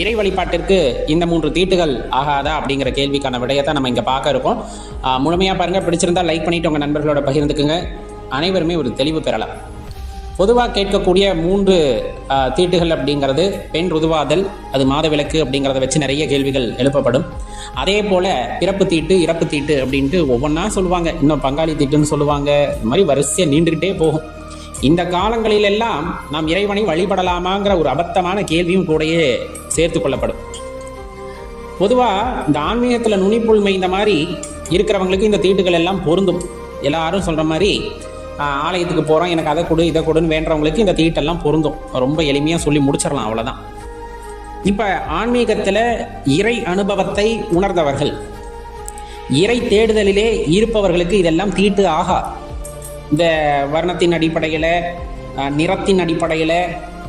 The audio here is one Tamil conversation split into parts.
இறை வழிபாட்டிற்கு இந்த மூன்று தீட்டுகள் ஆகாதா அப்படிங்கிற கேள்விக்கான விடையத்தை நம்ம இங்கே பார்க்க இருக்கோம். முழுமையாக பாருங்கள் பாருங்க. பிடிச்சிருந்தா லைக் பண்ணிட்டு உங்கள் நண்பர்களோட பகிர்ந்துக்குங்க. அனைவருமே ஒரு தெளிவு பெறலாம். பொதுவாக கேட்கக்கூடிய மூன்று தீட்டுகள் அப்படிங்கிறது பெண் ருதுவாதல் அது மாதவிலக்கு அப்படிங்கிறத வச்சு நிறைய கேள்விகள் எழுப்பப்படும். அதே போல பிறப்பு தீட்டு இறப்பு தீட்டு அப்படின்ட்டு ஒவ்வொன்றா சொல்லுவாங்க. இன்னும் பங்காளி தீட்டுன்னு சொல்லுவாங்க. இந்த மாதிரி வரிசையாக நீண்டுக்கிட்டே போகும். இந்த காலங்களிலெல்லாம் நாம் இறைவனை வழிபடலாமாங்கிற ஒரு அபத்தமான கேள்வியும் கூடயே சேர்த்து கொள்ளப்படும். பொதுவாக இந்த ஆன்மீகத்தில் நுனிப்புழ்மை இந்த மாதிரி இருக்கிறவங்களுக்கு இந்த தீட்டுகள் எல்லாம் பொருந்தும். எல்லாரும் சொல்கிற மாதிரி ஆலயத்துக்கு போகிறோம் எனக்கு அதை கொடு இதை கொடுன்னு வேண்டவங்களுக்கு இந்த தீட்டெல்லாம் பொருந்தும். ரொம்ப எளிமையாக சொல்லி முடிச்சிடலாம் அவ்வளோதான் இப்போ ஆன்மீகத்தில் இறை அனுபவத்தை உணர்ந்தவர்கள் இறை தேடுதலிலே இருப்பவர்களுக்கு இதெல்லாம் தீட்டு ஆகா. இந்த வர்ணத்தின் அடிப்படையில் நிறத்தின் அடிப்படையில்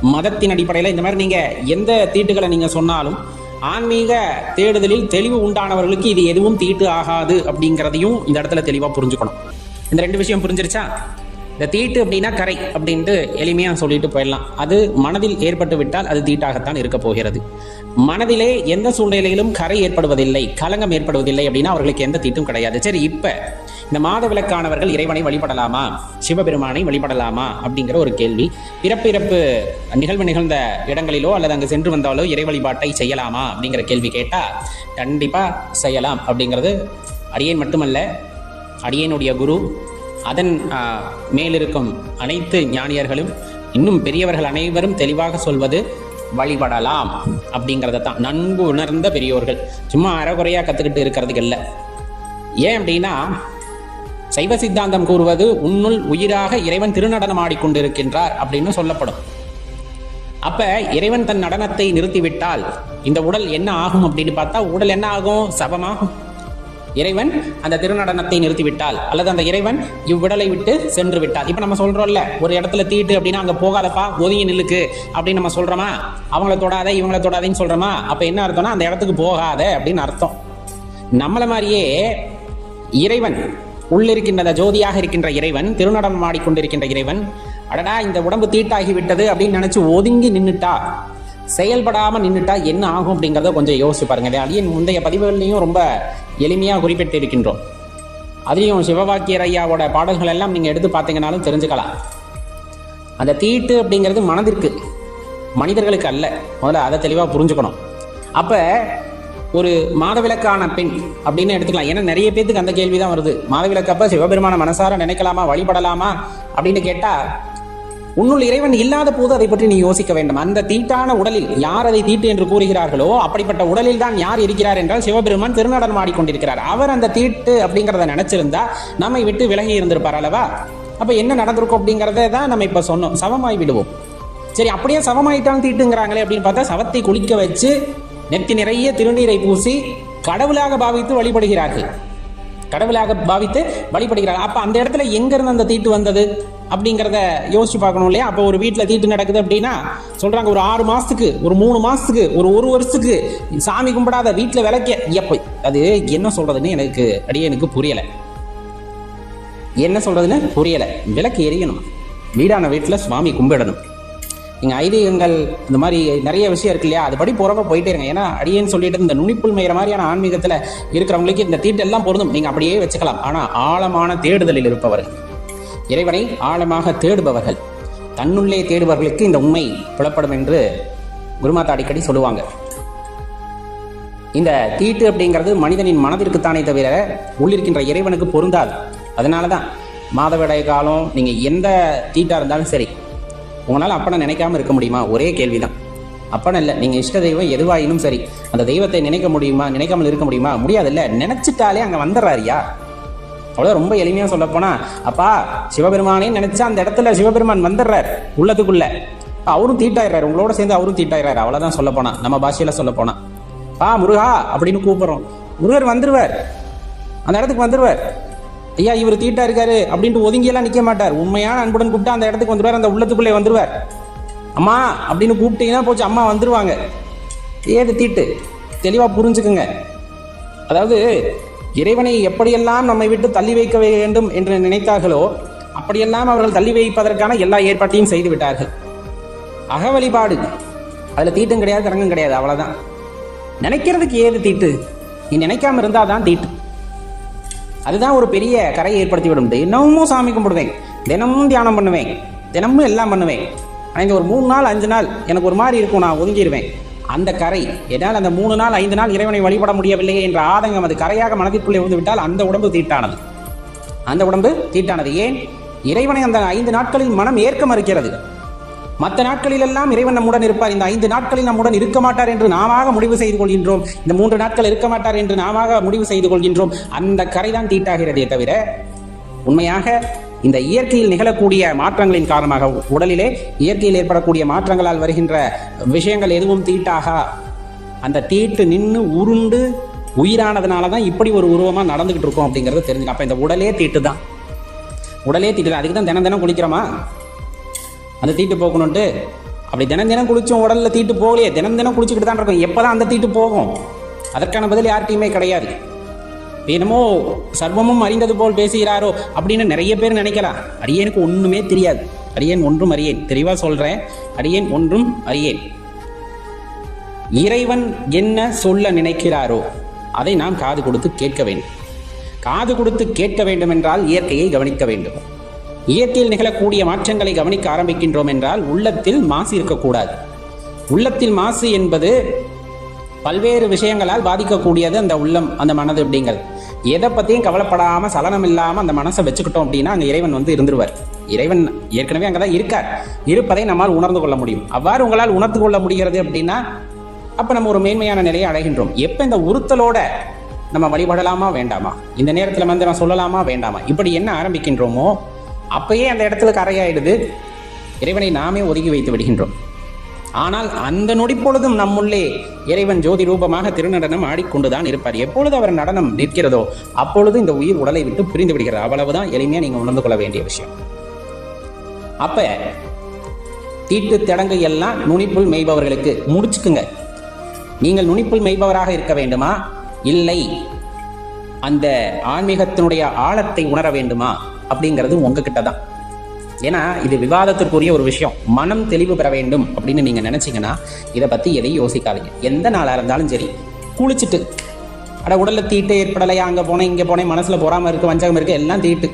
மதத்தின் அடிப்படையில் இந்த மாதிரி நீங்கள் எந்த தீட்டுகளை நீங்கள் சொன்னாலும் ஆன்மீக தேடுதலில் தெளிவு உண்டானவர்களுக்கு இது எதுவும் தீட்டு ஆகாது அப்படிங்கிறதையும் இந்த இடத்துல தெளிவாக புரிஞ்சுக்கணும். இந்த ரெண்டு விஷயம் புரிஞ்சிருச்சா? இந்த தீட்டு அப்படின்னா கரை அப்படின்ட்டு எளிமையாக சொல்லிட்டு போயிடலாம். அது மனதில் ஏற்பட்டு விட்டால் அது தீட்டாகத்தான் இருக்க போகிறது. மனதிலே எந்த சூழ்நிலையிலும் கரை ஏற்படுவதில்லை கலங்கம் ஏற்படுவதில்லை அப்படின்னா அவர்களுக்கு எந்த தீட்டும் கிடையாது. சரி இப்போ இந்த மாத விளக்கானவர்கள் இறைவனை வழிபடலாமா? சிவபெருமானை வழிபடலாமா? அப்படிங்கிற ஒரு கேள்வி. பிறப்பிறப்பு நிகழ்வு நிகழ்ந்த இடங்களிலோ அல்லது அங்கு சென்று வந்தாலோ இறை வழிபாட்டை செய்யலாமா? அப்படிங்கிற கேள்வி கேட்டால் கண்டிப்பாக செய்யலாம் அப்படிங்கிறது அடியேன் மட்டுமல்ல அடியேனுடைய குரு அதன் மேலிருக்கும் அனைத்து ஞானியர்களும் இன்னும் பெரியவர்கள் அனைவரும் தெளிவாக சொல்வது வழிபடலாம் அப்படிங்கிறத தான். நன்கு உணர்ந்த பெரியோர்கள். சும்மா அறகுறையாக கற்றுக்கிட்டு இருக்கிறதுக்கு இல்லை. ஏன் அப்படின்னா சைவ சித்தாந்தம் கூறுவது உன்னுள் உயிராக இறைவன் திருநடனம் ஆடிக்கொண்டிருக்கின்றார் அப்படின்னு சொல்லப்படும். அப்ப இறைவன் தன் நடனத்தை நிறுத்திவிட்டால் இந்த உடல் என்ன ஆகும் அப்படின்னு பார்த்தா உடல் என்ன ஆகும்? சபமாகும். இறைவன் அந்த திருநடனத்தை நிறுத்திவிட்டால் அல்லது அந்த இறைவன் இவ்விடலை விட்டு சென்று விட்டால். இப்போ நம்ம சொல்றோம்ல ஒரு இடத்துல தீட்டு அப்படின்னா அங்க போகாதப்பா ஒதுங்கி நில்லுக்கு அப்படின்னு நம்ம சொல்றோமா? அவங்கள தொடாத இவங்கள தொடாதேன்னு சொல்றோமா? அப்ப என்ன அர்த்தம்னா அந்த இடத்துக்கு போகாத அப்படின்னு அர்த்தம். நம்மள மாதிரியே இறைவன் உள்ளிருக்கின்ற அந்த ஜோதியாக இருக்கின்ற இறைவன் திருநடனம் ஆடிக்கொண்டிருக்கின்ற இறைவன் அடடா இந்த உடம்பு தீட்டாகி விட்டது அப்படின்னு நினைச்சு ஒதுங்கி நின்னுட்டா செயல்படாமல் நின்றுட்டா என்ன ஆகும் அப்படிங்கிறத கொஞ்சம் யோசிச்சு பாருங்க. அதையும் முந்தைய பதிவுகள்லையும் ரொம்ப எளிமையாக குறிப்பிட்டு இருக்கின்றோம் அதுலேயும் சிவவாக்கியர் ஐயாவோட பாடல்கள் எல்லாம் நீங்கள் எடுத்து பார்த்தீங்கன்னாலும் தெரிஞ்சுக்கலாம். அந்த தீட்டு அப்படிங்கிறது மனதிற்கு மனிதர்களுக்கு அல்ல. முதல்ல அதை தெளிவாக புரிஞ்சுக்கணும். அப்போ ஒரு மாதவிலக்கான பெண் அப்படின்னு எடுத்துக்கலாம். ஏன்னா நிறைய பேத்துக்கு அந்த கேள்வி தான் வருது மாதவிலக்கப்ப சிவபெருமான மனசார நினைக்கலாமா வழிபடலாமா அப்படின்னு கேட்டால் உன்னுள் இறைவன் இல்லாத போது அதை பற்றி நீ யோசிக்க வேண்டும். அந்த தீட்டான உடலில் யார் அதை தீட்டு என்று கூறுகிறார்களோ அப்படிப்பட்ட உடலில் தான் யார் இருக்கிறார் என்றால் சிவபெருமான் திருநடனம் ஆடிக்கொண்டிருக்கிறார் அவர் அந்த தீட்டு அப்படிங்கிறத நினைச்சிருந்தா நம்மை விட்டு விலகி இருந்திருப்பார் அல்லவா? அப்ப என்ன நடந்திருக்கும் அப்படிங்கிறத தான் நம்ம இப்ப சொன்னோம். சவமாய் விடுவோம். சரி அப்படியே சவமாயிட்டான் தீட்டுங்கிறாங்களே அப்படின்னு பார்த்தா சவத்தை குளிக்க வச்சு நெத்தி நிறைய திருநீரை பூசி கடவுளாக பாவித்து வழிபடுகிறார்கள். கடவுளாக பாவித்து வழிபடுகிறார்கள் அப்ப அந்த இடத்துல எங்க இருந்து அந்த தீட்டு வந்தது? அப்படிங்கிறத யோசிச்சு பார்க்கணும் இல்லையா? அப்போ ஒரு வீட்டில் தீட்டு நடக்குது அப்படின்னா சொல்கிறாங்க ஒரு ஆறு மாதத்துக்கு ஒரு மூணு மாதத்துக்கு ஒரு ஒரு வருஷத்துக்கு சாமி கும்பிடாத வீட்டில் விளக்க. எப்போ அது என்ன சொல்கிறதுன்னு எனக்கு அடியே எனக்கு புரியலை. என்ன சொல்கிறதுன்னு புரியலை. விளக்கு எரியணும். வீடான வீட்டில் சுவாமி கும்பிடணும். நீங்கள் ஐதீகங்கள் இந்த மாதிரி நிறைய விஷயம் இருக்கு இல்லையா? அதுபடி போகிறவங்க போயிட்டே இருங்க. ஏன்னா அடியேன்னு சொல்லிட்டு இந்த நுனிப்புள் மேயிற மாதிரியான ஆன்மீகத்தில் இருக்கிறவங்களுக்கு இந்த தீட்டெல்லாம் பொருந்தும். நீங்கள் அப்படியே வச்சுக்கலாம். ஆனால் ஆழமான தேடுதலில் இருப்பவர்கள். இறைவனை ஆழமாக தேடுபவர்கள். தன்னுள்ளே தேடுபவர்களுக்கு இந்த உண்மை புலப்படும் என்று குருமாதா அடிக்கடி சொல்லுவாங்க. இந்த தீட்டு அப்படிங்கிறது மனிதனின் மனதிற்குத்தானே தவிர உள்ளிருக்கின்ற இறைவனுக்கு பொருந்தாது. அதனால தான் மாதவிடாய் காலம் நீங்கள் எந்த தீட்டாக இருந்தாலும் சரி உங்களால் அப்பனை நினைக்காம இருக்க முடியுமா? ஒரே கேள்வி தான் அப்பனை இல்லை நீங்கள் இஷ்ட தெய்வம் எதுவாயினும் சரி அந்த தெய்வத்தை நினைக்க முடியுமா? நினைக்காமல் இருக்க முடியுமா? முடியாதுல்ல நினச்சிட்டாலே அங்கே வந்துடுறாருயா அவ்வளோ ரொம்ப எளிமையாக சொல்ல போனால் அப்பா சிவபெருமானே நினச்சா அந்த இடத்துல சிவபெருமான் வந்துடுறார் உள்ளத்துக்குள்ள. அவரும் தீட்டாயிடுறாரு உங்களோட சேர்ந்து அவரும் தீட்டாயிடுறாரு. அவ்வளோதான் சொல்ல நம்ம பாஷையில் சொல்ல பா முருகா அப்படின்னு கூப்பிட்றோம். முருகர் வந்துடுவார் அந்த இடத்துக்கு வந்துடுவார் ஐயா இவர் தீட்டா இருக்காரு அப்படின்ட்டு ஒதுங்கியெல்லாம் நிற்க மாட்டார். உண்மையான அன்புடன் கூப்பிட்டா அந்த இடத்துக்கு வந்துடுவார் அந்த உள்ளத்துக்குள்ளே வந்துடுவார் அம்மா அப்படின்னு கூப்பிட்டீங்கன்னா போச்சு அம்மா வந்துடுவாங்க ஏது தீட்டு? தெளிவாக புரிஞ்சுக்குங்க. அதாவது இறைவனை எப்படியெல்லாம் நம்மை விட்டு தள்ளி வைக்க வேண்டும் என்று நினைத்தார்களோ அப்படியெல்லாம் அவர்கள் தள்ளி வைப்பதற்கான எல்லா ஏற்பாட்டையும் செய்து விட்டார்கள். அக வழிபாடு. அதில் தீட்டும் கிடையாது கரங்கும் கிடையாது அவ்வளோதான் நினைக்கிறதுக்கு ஏது தீட்டு? நீ நினைக்காம இருந்தால் தான் தீட்டு. அதுதான் ஒரு பெரிய கரையை ஏற்படுத்தி விடும் தினமும் சாமி கும்பிடுவேன். தினமும் தியானம் பண்ணுவேன். தினமும் எல்லாம் பண்ணுவேன். ஆனால் இந்த ஒரு மூணு நாள் அஞ்சு நாள் எனக்கு ஒரு மாதிரி இருக்கும் நான் ஒதுங்கிடுவேன் அந்த கரை என்னால் அந்த மூணு நாள் ஐந்து நாள் இறைவனை வழிபட முடியவில்லையே என்ற ஆதங்கம் அது கரையாக மனதிற்குள்ளே வந்து விட்டால் அந்த உடம்பு தீட்டானது. அந்த உடம்பு தீட்டானது. ஏன்? இறைவனை அந்த ஐந்து நாட்களில் மனம் ஏற்க மறுக்கிறது. மற்ற நாட்களிலெல்லாம் இறைவன் நம்முடன் இருப்பார். இந்த ஐந்து நாட்களில் நம்முடன் இருக்க மாட்டார் என்று நாமாக முடிவு செய்து கொள்கின்றோம். இந்த மூன்று நாட்கள் இருக்க மாட்டார் என்று நாமாக முடிவு செய்து கொள்கின்றோம். அந்த கரைதான் தீட்டாகிறதே தவிர உண்மையாக இந்த இயற்கையில் நிகழக்கூடிய மாற்றங்களின் காரணமாக உடலிலே இயற்கையில் ஏற்படக்கூடிய மாற்றங்களால் வருகின்ற விஷயங்கள் எதுவும் தீட்டாக? அந்த தீட்டு நின்று உருண்டு உயிரானதுனால தான் இப்படி ஒரு உருவமாக நடந்துகிட்டு இருக்கோம் அப்படிங்கிறது தெரிஞ்சுக்க. அப்போ இந்த உடலே தீட்டு தான் உடலே தீட்டு. தான் அதுக்கு தான் தினம் தினம் குளிக்கிறோமா? அந்த தீட்டு போகணுன்ட்டு அப்படி தினம் தினம் குளிச்சோம் உடலில் தீட்டு போகலையே. தினம் தினம் குளிச்சுக்கிட்டு தான் இருக்கும். எப்போ தான் அந்த தீட்டு போகும்? அதற்கான பதில் யார்கிட்டையுமே கிடையாது. என்னமோ சர்வமும் அறிந்தது போல் பேசுகிறாரோ அப்படின்னு நிறைய பேர் நினைக்கலாம். அரியனுக்கு ஒன்றுமே தெரியாது. அரியன் ஒன்றும் அறியேன். தெளிவாக சொல்கிறேன் அரியன் ஒன்றும் அறியேன். இறைவன் என்ன சொல்ல நினைக்கிறாரோ அதை நாம் காது கொடுத்து கேட்க வேண்டும். காது கொடுத்து கேட்க வேண்டும் என்றால் இயற்கையை கவனிக்க வேண்டும். இயற்கையில் நிகழக்கூடிய மாற்றங்களை கவனிக்க ஆரம்பிக்கின்றோம் என்றால் உள்ளத்தில் மாசு இருக்கக்கூடாது. உள்ளத்தில் மாசு என்பது பல்வேறு விஷயங்களால் பாதிக்கக்கூடியது அந்த உள்ளம் அந்த மனது அப்படிங்கிறது. எதை பற்றியும் கவலைப்படாமல் சலனம் இல்லாமல் அந்த மனசை வச்சுக்கிட்டோம் அப்படின்னா அங்கே இறைவன் வந்து இருந்துருவார். இறைவன் ஏற்கனவே அங்கே தான் இருக்கார். இருப்பதை நம்மால் உணர்ந்து கொள்ள முடியும். அவ்வாறு உங்களால் உணர்ந்து கொள்ள முடிகிறது அப்படின்னா அப்போ நம்ம ஒரு மேன்மையான நிலையை அடைகின்றோம். எப்போ இந்த உறுத்தலோட நம்ம வழிபடலாமா வேண்டாமா? இந்த நேரத்தில் வந்து நான் சொல்லலாமா வேண்டாமா? இப்படி என்ன ஆரம்பிக்கின்றோமோ அப்பயே அந்த இடத்துல கரையாயிடுது. இறைவனை நாமே ஒதுக்கி வைத்து விடுகின்றோம். ஆனால் அந்த நொடிப்பொழுதும் நம்முள்ளே இறைவன் ஜோதி ரூபமாக திருநடனம் ஆடிக்கொண்டுதான் இருப்பார். எப்பொழுது அவர் நடனம் நிற்கிறதோ அப்பொழுது இந்த உயிர் உடலை விட்டு பிரிந்து விடுகிறது. அவ்வளவுதான் எளிமையா நீங்க உணர்ந்து கொள்ள வேண்டிய விஷயம். அப்ப தீட்டு தடங்கு எல்லாம் நுனிப்புள் மெய்பவர்களுக்கு முடிச்சுக்குங்க. நீங்கள் நுனிப்புள் மெய்பவராக இருக்க வேண்டுமா? இல்லை. அந்த ஆன்மீகத்தினுடைய ஆழத்தை உணர வேண்டுமா? அப்படிங்கிறது உங்ககிட்ட தான் ஏன்னா இது விவாதத்திற்குரிய ஒரு விஷயம். மனம் தெளிவு பெற வேண்டும் அப்படின்னு நீங்கள் நினச்சிங்கன்னா இதை பற்றி எதையும் யோசிக்காதீங்க. எந்த நாளாக இருந்தாலும் சரி குளிச்சுட்டு அட உடலில் தீட்டு ஏற்படலையா அங்கே போனேன் இங்கே போனேன் மனசில் பொறாமல் இருக்குது வஞ்சகம் இருக்குது எல்லாம் தீட்டு.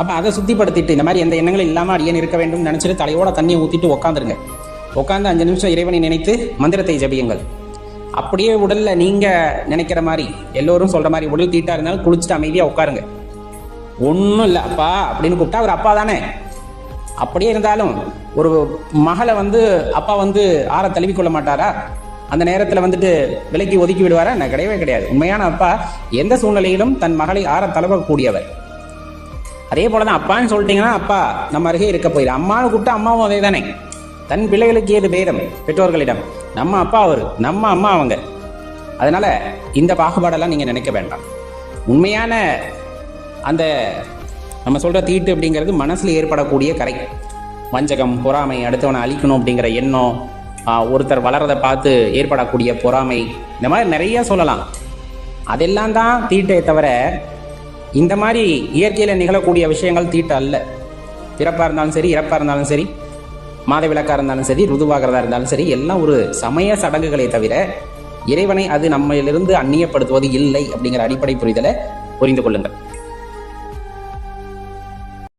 அப்போ அதை சுத்திப்படுத்திட்டு இந்த மாதிரி எந்த எண்ணங்களும் இல்லாமல் அடியன் இருக்க வேண்டும் நினச்சிட்டு தலையோட தண்ணியை ஊற்றிட்டு உட்காந்துருங்க உட்காந்து அஞ்சு நிமிஷம் இறைவனை நினைத்து மந்திரத்தை ஜபியுங்கள். அப்படியே உடலில் நீங்கள் நினைக்கிற மாதிரி எல்லோரும் சொல்கிற மாதிரி உடல் தீட்டாக இருந்தாலும் குளிச்சுட்டு அமைதியாக உட்காருங்க ஒன்றும் இல்லை அப்பா அப்படின்னு கூப்பிட்டா அவர் அப்பா தானே? அப்படியே இருந்தாலும் ஒரு மகளை வந்து அப்பா வந்து ஆற தழுவி கொள்ள மாட்டாரா? அந்த நேரத்தில் வந்துட்டு விலைக்கு ஒதுக்கி விடுவாரா? நான் கிடையவே கிடையாது. உண்மையான அப்பா எந்த சூழ்நிலையிலும் தன் மகளை ஆற தழுவக்கூடியவர். அதே போல தான் அப்பான்னு சொல்லிட்டீங்கன்னா அப்பா நம்ம அருகே இருக்க போயிடும் அம்மானு கூப்பிட்டா அம்மாவும் அதே தானே தன் பிள்ளைகளுக்கு ஏது பேதம்? பெற்றோர்களிடம். நம்ம அப்பா அவர் நம்ம அம்மா அவங்க. அதனால இந்த பாகுபாடெல்லாம் நீங்கள் நினைக்க வேண்டாம். உண்மையான அந்த நம்ம சொல்கிற தீட்டு அப்படிங்கிறது மனசில் ஏற்படக்கூடிய கரை. வஞ்சகம் பொறாமை அடுத்தவனை அழிக்கணும் அப்படிங்கிற எண்ணம் ஒருத்தர் வளரதை பார்த்து ஏற்படக்கூடிய பொறாமை இந்த மாதிரி நிறைய சொல்லலாம். அதெல்லாம் தான் தீட்டே தவிர இந்த மாதிரி இயற்கையில் நிகழக்கூடிய விஷயங்கள் தீட்டு அல்ல. பிறப்பாக இருந்தாலும் சரி இறப்பாக இருந்தாலும் சரி மாத விளக்காக இருந்தாலும் சரி ருதுவாகிறதா இருந்தாலும் சரி எல்லாம் ஒரு சமய சடங்குகளே தவிர இறைவனை அது நம்மளிலிருந்து அந்நியப்படுத்துவது இல்லை அப்படிங்கிற அடிப்படை புரிதலை புரிந்து கொள்ளுங்கள்.